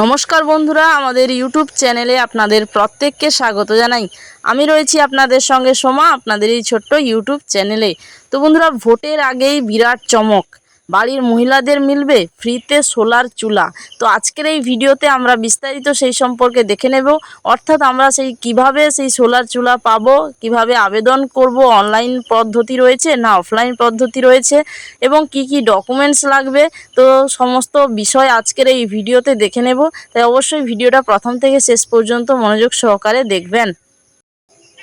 নমস্কার বন্ধুরা, আমাদের ইউটিউব চ্যানেলে আপনাদের প্রত্যেককে স্বাগত জানাই। আমি রয়েছি আপনাদের সঙ্গে সোমা, আপনাদের এই ছোট্ট ইউটিউব চ্যানেলে। তো বন্ধুরা, ভোটের আগেই বিরাট চমক। বাড়ির মহিলাদের মিলবে ফ্রিতে সোলার চুলা। তো আজকের এই ভিডিওতে আমরা বিস্তারিত সেই সম্পর্কে দেখে নেব। অর্থাৎ আমরা সেই কীভাবে সেই সোলার চুলা পাবো, কীভাবে আবেদন করব, অনলাইন পদ্ধতি রয়েছে না অফলাইন পদ্ধতি রয়েছে, এবং কি কি ডকুমেন্টস লাগবে। তো সমস্ত বিষয় আজকের এই ভিডিওতে দেখে নেব। তাই অবশ্যই ভিডিওটা প্রথম থেকে শেষ পর্যন্ত মনোযোগ সহকারে দেখবেন।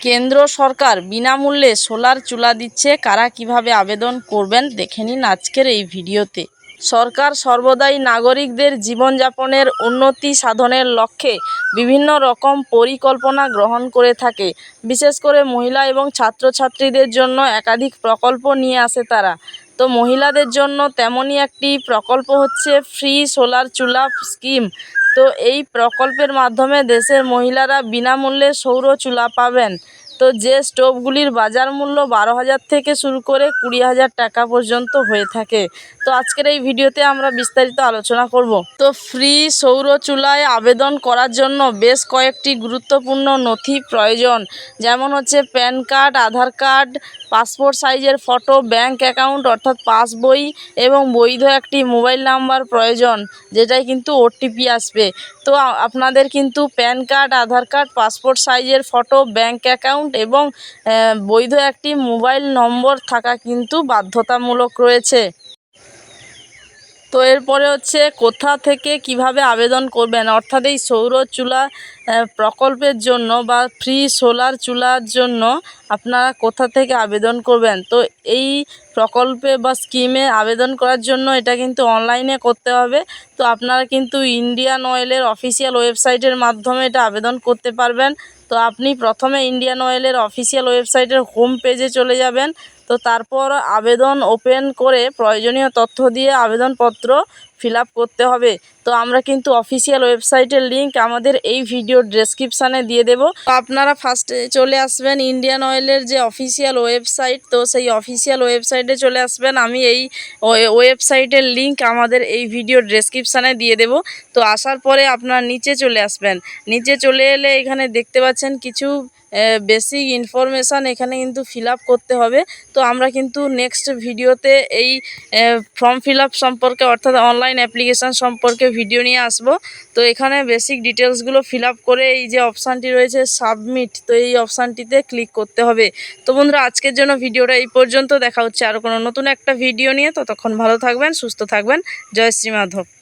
কেন্দ্র সরকার বিনামূল্যে সোলার চুলা দিচ্ছে, কারা কীভাবে আবেদন করবেন দেখে নিন আজকের এই ভিডিওতে। সরকার সর্বদাই নাগরিকদের জীবনযাপনের উন্নতি সাধনের লক্ষ্যে বিভিন্ন রকম পরিকল্পনা গ্রহণ করে থাকে। বিশেষ করে মহিলা এবং ছাত্রছাত্রীদের জন্য একাধিক প্রকল্প নিয়ে আসে তারা। তো মহিলাদের জন্য তেমনই একটি প্রকল্প হচ্ছে ফ্রি সোলার চুলা স্কিম। তো এই প্রকল্পের মাধ্যমে দেশের মহিলারা বিনামূল্যে সৌর চুলা পাবেন। তো যে স্টোভগুলির বাজার মূল্য বারো হাজার থেকে শুরু করে কুড়ি হাজার টাকা পর্যন্ত হয়ে থাকে। তো আজকের এই ভিডিওতে আমরা বিস্তারিত আলোচনা করব। তো ফ্রি সৌর চুলায় আবেদন করার জন্য বেশ কয়েকটি গুরুত্বপূর্ণ নথি প্রয়োজন। যেমন হচ্ছে PAN card, Aadhaar card, passport সাইজের ফটো, ব্যাংক অ্যাকাউন্ট অর্থাৎ পাসবই এবং বৈধ একটি মোবাইল নাম্বার প্রয়োজন, যেটাই কিন্তু ওটিপি আসবে। তো আপনাদের কিন্তু PAN card, Aadhaar card, passport সাইজের ফটো, ব্যাংক অ্যাকাউন্ট এবং আহ, বৈধ একটি মোবাইল নম্বর থাকা কিন্তু বাধ্যতামূলক রয়েছে। তো এরপরে হচ্ছে কোথা থেকে কীভাবে আবেদন করবেন? অর্থাৎ এই সৌর চুলা প্রকল্পের জন্য বা ফ্রি সোলার চুলার জন্য আপনারা কোথা থেকে আবেদন করবেন? তো এই প্রকল্পে বা স্কিমে আবেদন করার জন্য এটা কিন্তু অনলাইনে করতে হবে। তো আপনারা কিন্তু ইন্ডিয়ান অয়েলের অফিসিয়াল ওয়েবসাইটের মাধ্যমে এটা আবেদন করতে পারবেন। তো আপনি প্রথমে ইন্ডিয়ান অয়েলের অফিসিয়াল ওয়েবসাইটের হোম পেজে চলে যাবেন। তো তারপর আবেদন ওপেন করে প্রয়োজনীয় তথ্য দিয়ে আবেদনপত্র ফিল করতে হবে। তো আমরা কিন্তু অফিসিয়াল ওয়েবসাইটের লিংক আমাদের এই ভিডিও ডেসক্রিপশানে দিয়ে দেবো। আপনারা ফার্স্টে চলে আসবেন ইন্ডিয়ান অয়েলের যে অফিসিয়াল ওয়েবসাইট তো সেই অফিসিয়াল ওয়েবসাইটে চলে আসবেন। আমি এই ওয়ে- ওয়েবসাইটের লিংক আমাদের এই ভিডিও ডেসক্রিপশানে দিয়ে দেবো। তো আসার পরে আপনার নিচে চলে আসবেন। নিচে চলে এলে এখানে দেখতে পাচ্ছেন কিছু বেসিক ইনফরমেশান এখানে কিন্তু ফিল করতে হবে। তো আমরা কিন্তু নেক্সট ভিডিওতে এই ফর্ম ফিল সম্পর্কে অর্থাৎ অনলাইন অ্যাপ্লিকেশান সম্পর্কে ভিডিও নিয়ে আসব। তো এখানে বেসিক ডিটেলসগুলো ফিল করে এই যে অপশানটি রয়েছে সাবমিট তো এই অপশানটিতে ক্লিক করতে হবে। তো বন্ধুরা, আজকের জন্য ভিডিওটা এই পর্যন্ত। দেখা হচ্ছে আরও কোনো নতুন একটা ভিডিও নিয়ে। ততক্ষণ ভালো থাকবেন, সুস্থ থাকবেন। জয় শ্রী মাধব।